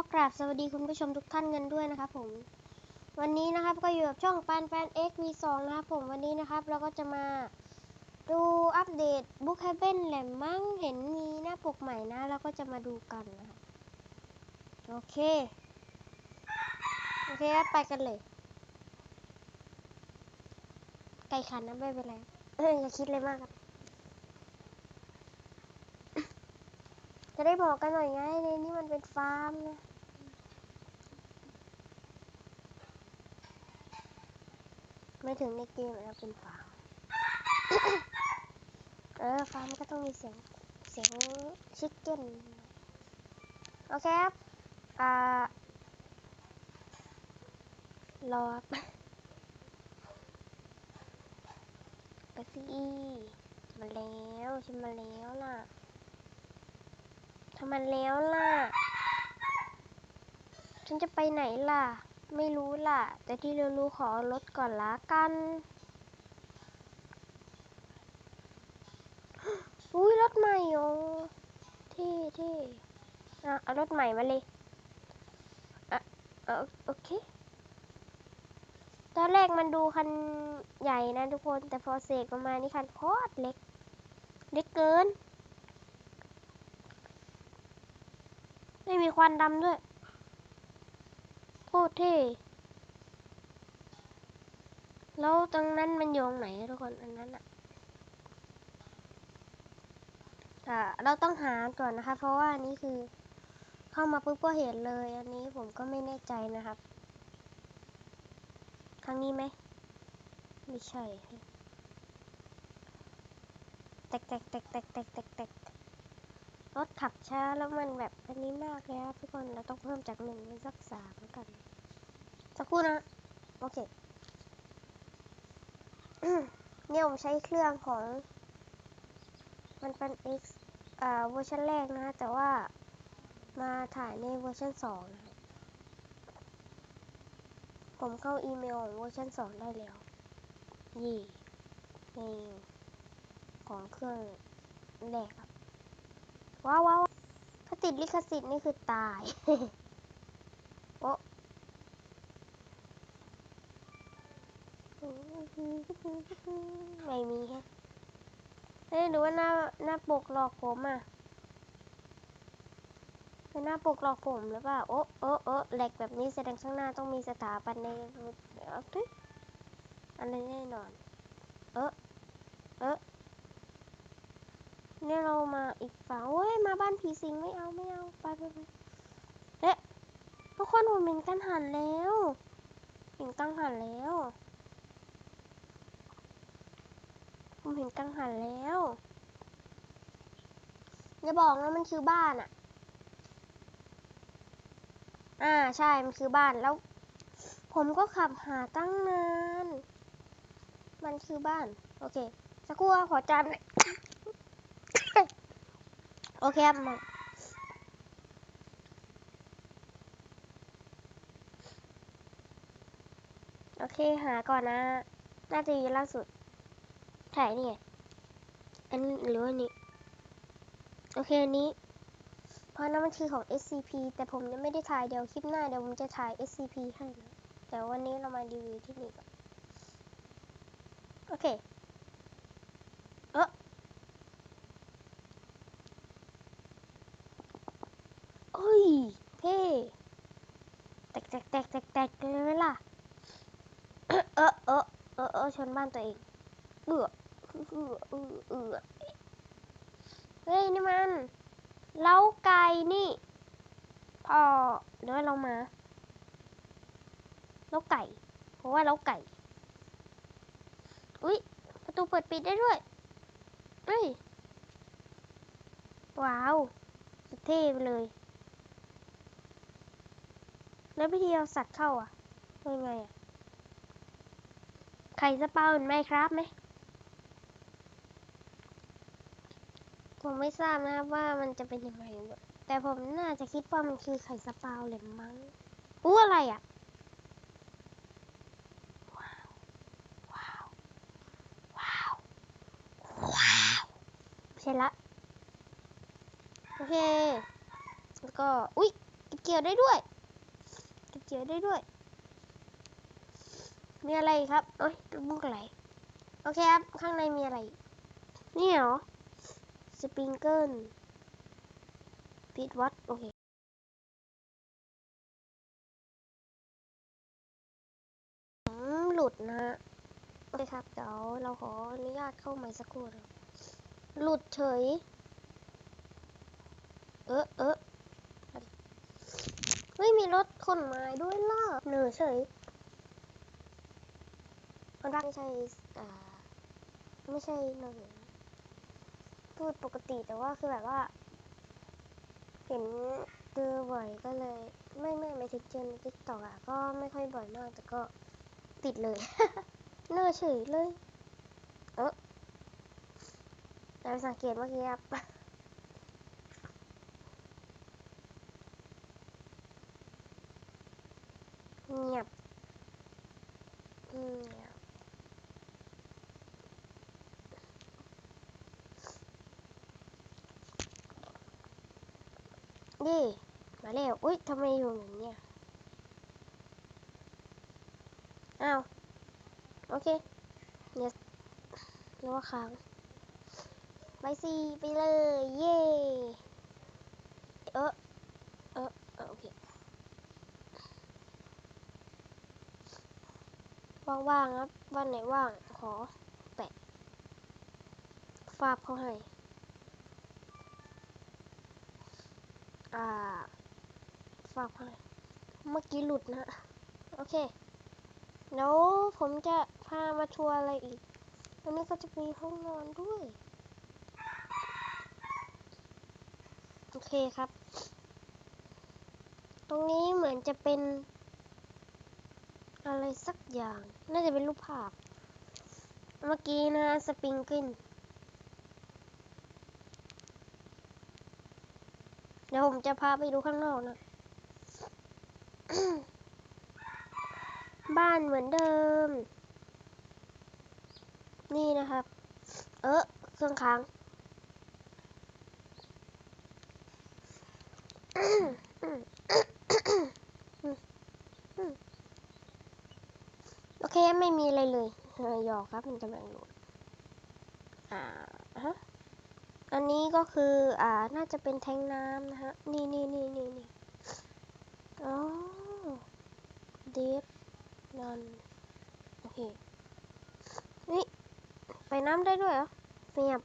ก็กราบสวัสดีคุณผู้ชมทุกท่านกันด้วยนะครับผมวันนี้นะครับก็อยู่กับช่องปันปัน XV2 นะครับผมวันนี้นะครับเราก็จะมาดูอัปเดต Book Heaven แหลมมั้งเห็นมีหน้าปกใหม่นะเราก็จะมาดูกันนะครับโอเคโอเคครับไปกันเลย ไก่ขันนะไม่เป็นไรเอ้ยอย่าคิดเลยมากครับ จะได้บอกกันหน่อยไงในนี้มันเป็นฟาร์มนะไม่ถึงในเกมนะเป็นฟาร์ม เออฟาร์มก็ต้องมีเสียงเสียงชิคเก้นโอเคครับ อ่ารอครับไปสิมาแล้วฉันมาแล้วล่ะำมันแล้วล่ะ ฉันจะไปไหนล่ะ ไม่รู้ล่ะ แต่ที่รู้ๆขอรถก่อนละกัน อุ้ยรถใหม่โอ้ที่ที่อะเอารถใหม่มาเลยอะโอเค ตอนแรกมันดูคันใหญ่นะทุกคน แต่พอเสกออกมานี่คันโคตรเล็ก เล็กเกิน ไม่มีควันดำด้วย โคตรเท่ แล้วตรงนั้นมันโยงไหนทุกคนอันนั้นอะแต่เราต้องหาก่อนนะคะ เพราะว่าอันนี้คือ เข้ามาปุ๊บก็เห็นเลย อันนี้ผมก็ไม่แน่ใจนะครับครั้งนี้ไหม ไม่ใช่แตกแตกแตกแตกแตกแตก รถขับช้าแล้วมันแบบอันนี้มากเลยครับทุกคนเราต้องเพิ่มจากหนึ่งเป็นสักสามแล้วกัน สักครู่นะ โอเคเนี่ยผมใช้เครื่องของ มันเป็น X อ่าเวอร์ชันแรกนะแต่ว่ามาถ่ายในเวอร์ชัน2นะผมเข้าอีเมลของเวอร์ชัน2ได้แล้ว ยี่ในของเครื่องแรก ว้าวว้าวถ้าติดลิขสิทธิ์นี่คือตาย โอ้ไม่มีแฮะเฮ้ยหรือว่าหน้าหน้าปกหลอกผมอะเป็นหน้าปกหลอกผมหรือเปล่า โอ้โอ้โอ้แหลกแบบนี้แสดงข้างหน้าต้องมีสถาปันในเอาทึอันนี้แน่นอน เออเออเนี่ยเรามาอีกฝั่งโอ้ยมาบ้านผีสิงไม่เอาไม่เอาไปไปไปเอ๊ะทุกคนผมเห็นกังหันแล้วเห็นกังหันแล้วผมเห็นกังหันแล้วอย่าบอกนะมันคือบ้านอะอ่าใช่ มันคือบ้านแล้ว ผมก็ขับหาตั้งนาน มันคือบ้าน โอเค สักครู่ขอจานหน่อย โอเคครับมาโอเคหาก่อนนะ น่าจะมีล่าสุด ถ่ายนี่ไงอันนี้หรือว่านี้ โอเคอันนี้ เพราะนั้นมันคือของ SCP แต่ผมยังไม่ได้ถ่ายเดี๋ยวคลิปหน้าเดี๋ยวผมจะถ่าย SCP ให้นะแต่วันนี้เรามารีวิวที่นี่ก่อน โอเค เออเอ้ย เท่แตกแตกแตกแตกแตกเลยไหมล่ะ เออเออเออเออเออ ชนบ้านตัวเอง เอือเอือเอือเอือเฮ้ยนี่มันเล้าไก่นี่พ่อเดี๋ยวเรามาเล้าไก่ เพราะว่าเล้าไก่ อุ้ยประตูเปิดปิดได้ด้วยเฮ้ยว้าวสุดเท่ไปเลย แล้ววิธีเอาสัตว์เข้าอะเป็นไงอะ ไข่สปาเหมือนไหมครับไหมผมไม่ทราบนะครับว่ามันจะเป็นยังไง แต่ผมน่าจะคิดว่ามันคือไข่สปาวเลยมั้งอู้อะไรอะว้าวว้าวว้าวว้าวใช่ละ โอเค แล้วก็ อุ๊ยเกกี่ยวได้ด้วย เก็บเกี่ยวได้ด้วย มีอะไรครับเอ้ยมุกอะไรโอเคครับ ข้างในมีอะไร นี่เหรอ สปริงเกิลพีทวัด โอเคหลุดนะฮะโอเคครับ เดี๋ยวเราขออนุญาตเข้าใหม่สักครู่นะหลุดเฉย เออเออเฮ้ย มีรถขนไม้ด้วยล่ะเหนือเฉย มันไม่ใช่อ่าไม่ใช่หนือพูดปกติแต่ว่าคือแบบว่า เห็นเจอบ่อยก็เลย ไม่ไม่ไม่ถึงเจอในทิกตอกอะก็ไม่ค่อยบ่อยมากแต่ก็ติดเลยเนื้อเฉยเลย เออเราสังเกตเมื่อกี้ครับ เงียบเงียบ นี่มาแล้วอุ้ยทำไมอยู่แบบเนี้ยอ้าว โอเคเนี่ยนึกว่าค้างไปสิไปเลย เย่เออเออเออโอเค ว่างๆครับ วันไหนว่าง ขอแปะฟาบเขาให้ อ่าฟาบเขาเมื่อกี้หลุดนะ โอเคแล้วผมจะพามาทัวร์อะไรอีกอันนี้ก็จะมีห้องนอนด้วย โอเคครับ ตรงนี้เหมือนจะเป็น อะไรสักอย่าง น่าจะเป็นรูปภาพ เมื่อกี้นะสปริงกิล เดี๋ยวผมจะพาไปดูข้างนอกนะ บ้านเหมือนเดิม นี่นะครับ เออเครื่องค้างโอเค ไม่มีอะไรเลยเออหยอกครับ มันจะแบ่งโหลดอ่า อันนี้ก็คืออ่าน่าจะเป็นแทงน้ำนะฮะ นี่นี่นี่นี่นี่อ๋อเดฟนอนโอเค นี่ ไปน้ำได้ด้วยเหรอเสียบ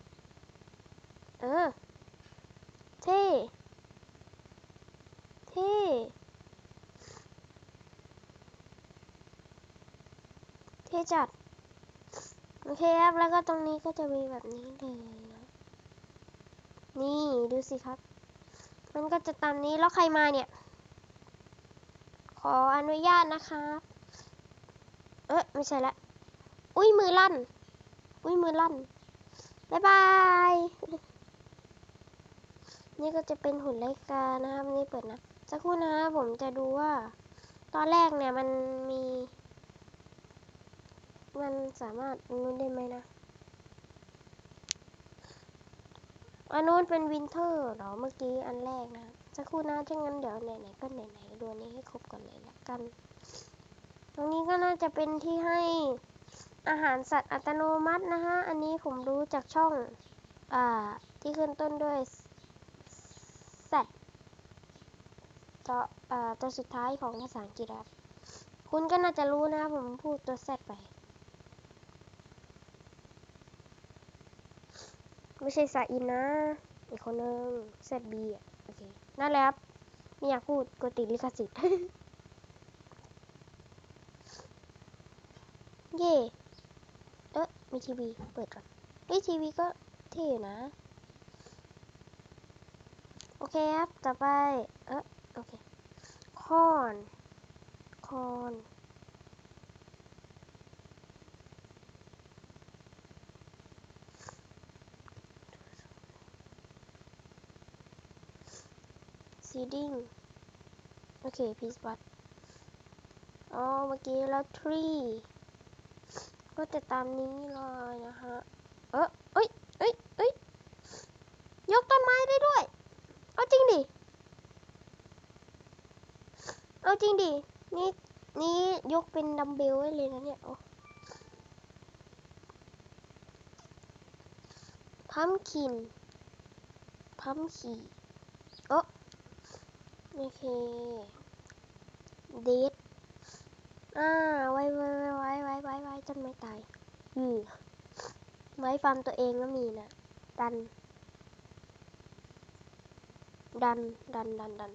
เออ เท่ เท่ เท่จัด โอเคครับ แล้วก็ตรงนี้ก็จะมีแบบนี้เลย นี่ดูสิครับ มันก็จะตามนี้แล้วใครมาเนี่ย ขออนุญาตนะครับเอ๊ะไม่ใช่ละ อุ้ยมือลั่น อุ้ยมือลั่นบ๊ายบาย นี่ก็จะเป็นหุ่นไลกานะครับนี่เปิดนะสักครู่นะครับผมจะดูว่า ตอนแรกเนี่ยมันมี มันสามารถนู้นได้ไหมนะ อันนู้นเป็นวินเทอร์เหรอเมื่อกี้อันแรกนะสักครู่นะถ้างั้นเดี๋ยวไหนๆก็ไหนๆดูนี้ให้ครบก่อนเลยละกัน ตรงนี้ก็น่าจะเป็นที่ให้อาหารสัตว์อัตโนมัตินะฮะ อันนี้ผมรู้จากช่อง อ่า ที่ขึ้นต้นด้วย Z ตัวอ่าตัวสุดท้ายของภาษาอังกฤษครับ คุณก็น่าจะรู้นะผมพูดตัว Z ไป ไม่ใช่ซาอินนะ อีกคนนึง ZB อะ โอเค นั่นแหละครับไม่อยากพูดกติดลิขสิทธิ์เย่เอ๊ะมีทีวี เปิดก่อนเฮ้ยทีวีก็เท่อยู่นะ โอเคครับ ต่อไป เอ๊ะโอเค คอน คอน ซีดิ้งโอเคพีซวัดอ๋อ เมื่อกี้แล้วทรีก็จะตามนี้เลยนะฮะ เออเอ้ยเอ้ยเอ้ยยกต้นไม้ได้ด้วย เอาจริงดิ เอาจริงดิ นี่ นี่ยกเป็นดัมเบลไว้เลยนะเนี่ย โอ้พัมคินพัมคี โอเคเดทอ่า ไว้ไว้ไว้ไว้ไว้ไว้จนไม่ตาย อือไม้ฟาร์มตัวเองก็มีนะดัน ดัน ดัน ดัน ดัน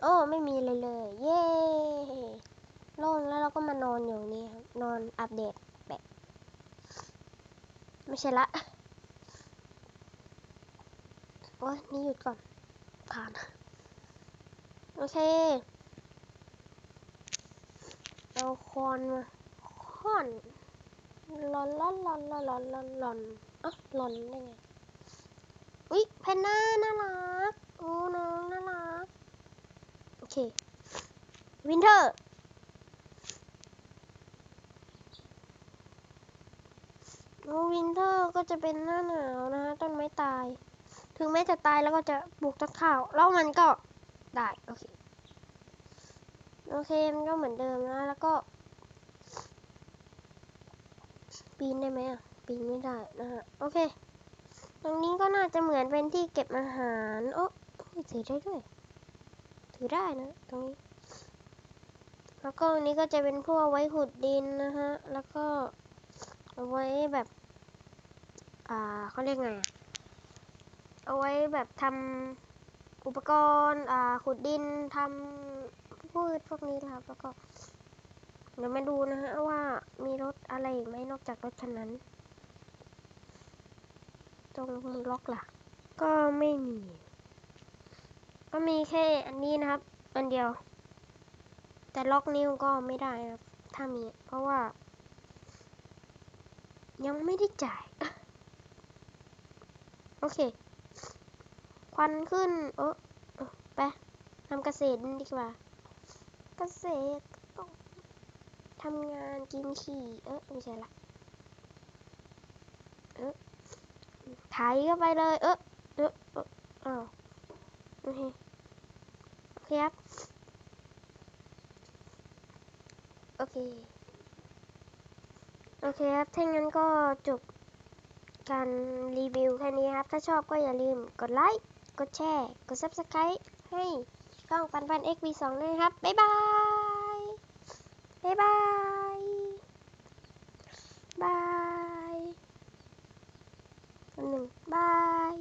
โอ้ ไม่มีเลยเลย เย้โล่งแล้วเราก็มานอนอยู่นี่ครับ นอนอัปเดตแปะไม่ใช่ละ โอ้ยนี่หยุดก่อน ผ่าน โอเค เอาคอนมาคอนลอนลอนลอนลอนลอนลอนลอนอะลอนได้ไง อุ๊ยแพนด้าน่ารักโอ้น้องน่ารัก โอเค วินเทอร์โอ้วินเทอร์ก็จะเป็นหน้าหนาวนะฮะต้นไม้ตาย ถึงแม้จะตายแล้วก็จะปลูกต้นข้าว แล้วมันก็ ได้โอเคโอเคมันก็เหมือนเดิมนะแล้วก็ ปีนได้ไหมอะปีนไม่ได้นะฮะโอเค ตรงนี้ก็น่าจะเหมือนเป็นที่เก็บอาหารโอ้ถือได้ด้วย ถือได้นะตรงนี้ แล้วก็อันนี้ก็จะเป็นพวกไว้ขุดดินนะฮะแล้วก็เอาไว้แบบ อ่าเขาเรียกไงเอาไว้แบบทำ อุปกรณ์ขุดดินทำพืชพวกนี้นะครับ แล้วก็ เดี๋ยวมาดูนะฮะว่ามีรถอะไรอีกไหมนอกจากรถคันนั้น ตรงมันล็อกล่ะ ก็ไม่มี ก็มีแค่อันนี้นะครับ อันเดียว แต่ล็อกนิ้วก็ไม่ได้นะครับ ถ้ามี เพราะว่า ยังไม่ได้จ่าย โอเค ควันขึ้น เออไปทำเกษตรดีกว่า เกษตรต้องทำงานกินขี่เออไม่ใช่ละเออไถเข้าไปเลย เออเออเอออ้าวโอเคโอเคครับโอเคโอเคครับ ถ้างั้นก็จบการรีวิวแค่นี้ครับ ถ้าชอบก็อย่าลืมกดไลค์ กดแชร์ กด subscribe ให้ช่องปันปัน XV2 ด้วยนะครับ บ๊ายบาย บ๊ายบาย บายหนึ่งบาย